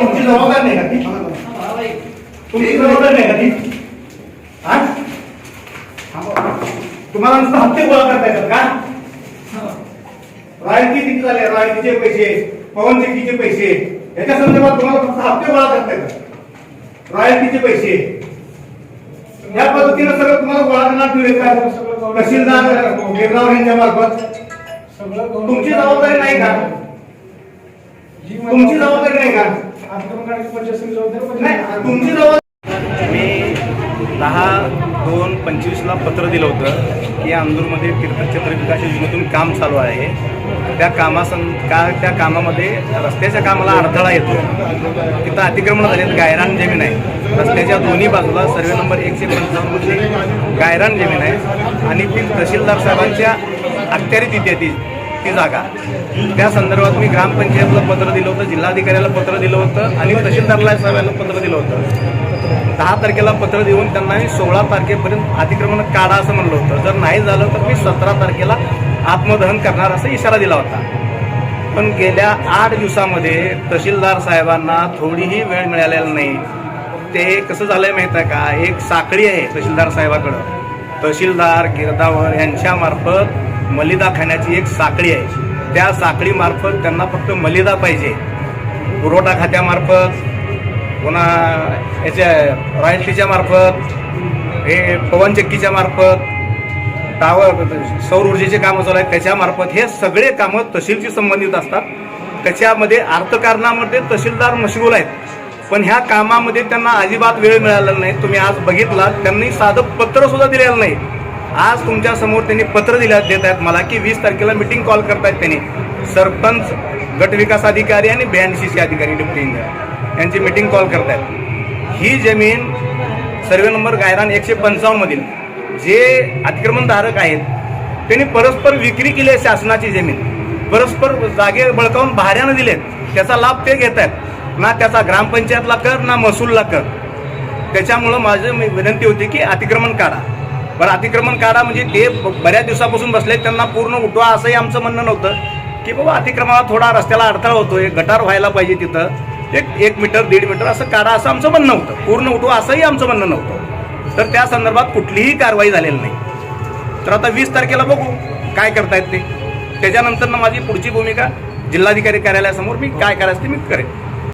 तुमची जबाबदारी नाही का ती? तुमची जबाबदारी नाही का ती? हा? तुम्हाला नुसतं हप्ते गोळा करता येतात का? रॉयल्टी किती झाले? रॉयल्टीचे पैसे पवन चक्कीचे पैसे. याच्या संदर्भात तुम्हाला फक्त हप्ते गोळा करता येतात. रॉयल्टीचे पैसे. या पद्धतीनं सगळं तुम्हाला गोळा करणार मिळेल का? तहसीलदार गिरगाव यांच्या मार्फत. तुमची जबाबदारी नाही का? तुमची जबाबदारी नाही का? मी दहा दोन पंचवीसला पत्र दिलं होतं की अंदूरमध्ये तीर्थक्षेत्र विकास योजनेतून काम चालू आहे. त्या कामासं का त्या कामामध्ये रस्त्याच्या कामाला अडथळा येतो. तिथं अतिक्रमण झालेत गायरान जमीन आहे. रस्त्याच्या दोन्ही बाजूला सर्वे नंबर एकशे पंचावन्नमध्ये गायरान जमीन आहे. आणि ती तहसीलदार साहेबांच्या अखत्यारीत येते. ती ती जागा. त्या संदर्भात मी ग्रामपंचायतला पत्र दिलं होतं जिल्हाधिकाऱ्याला पत्र दिलं होतं आणि तहसीलदारला साहेबांना पत्र दिलं होतं. दहा तारखेला पत्र देऊन त्यांना मी सोळा तारखेपर्यंत अतिक्रमण काढा असं म्हणलं होतं. जर नाही झालं तर मी सतरा तारखेला आत्मदहन करणार असा इशारा दिला होता. पण गेल्या आठ दिवसामध्ये तहसीलदार साहेबांना थोडीही वेळ मिळालेला नाही. ते कसं झालंय माहीत आहे का? एक साखळी आहे तहसीलदार साहेबाकडं. तहसीलदार गिरदावर यांच्यामार्फत मलिदा खाण्याची एक साखळी आहे. त्या साखळीमार्फत त्यांना फक्त मलिदा पाहिजे. पुरवठा खात्यामार्फत पुन्हा याच्या रॉयल्टीच्या मार्फत हे पवनचक्कीच्या मार्फत टावर सौर ऊर्जेचे कामं चालू आहेत त्याच्यामार्फत हे सगळे कामं तहसीलशी संबंधित असतात. त्याच्यामध्ये अर्थकारणामध्ये तहसीलदार मशगूल आहेत. पण ह्या कामामध्ये त्यांना अजिबात वेळ मिळाला नाही. तुम्ही आज बघितला त्यांनी साधं पत्र सुद्धा दिलेलं नाही. आज तुमच्यासमोर त्यांनी पत्र दिल्या देत आहेत मला की वीस तारखेला मिटिंग कॉल करतायत त्यांनी. सरपंच गट विकास अधिकारी आणि ब्याऐंशीचे अधिकारी डिप्टी इंजिनियर यांची मिटिंग कॉल करतायत. ही जमीन सर्वे नंबर गायरान एकशे पंचावन्नमधील जे अतिक्रमणधारक आहेत त्यांनी परस्पर विक्री केली आहे शासनाची जमीन. परस्पर जागे बळकावून भाड्यानं दिलेत. त्याचा लाभ ते घेत आहेत ना त्याचा ग्रामपंचायतला कर ना महसूलला कर. त्याच्यामुळं माझं मी विनंती होती की अतिक्रमण काढा. बरं अतिक्रमण काढा म्हणजे ते ब- बऱ्याच दिवसापासून बसले त्यांना पूर्ण उठवा असंही आमचं म्हणणं नव्हतं. की बाबा अतिक्रमणाला थोडा रस्त्याला अडथळा होतोय गटार व्हायला पाहिजे तिथं. एक एक मीटर दीड मीटर असं काढा असं आमचं म्हणणं होतं पूर्ण उठवा असंही आमचं म्हणणं नव्हतं. तर त्या संदर्भात कुठलीही कारवाई झालेली नाही. तर आता वीस तारखेला बघू काय करतायत ते. त्याच्यानंतर माझी पुढची भूमिका जिल्हाधिकारी कार्यालयासमोर मी काय करायचं ते मी करेन.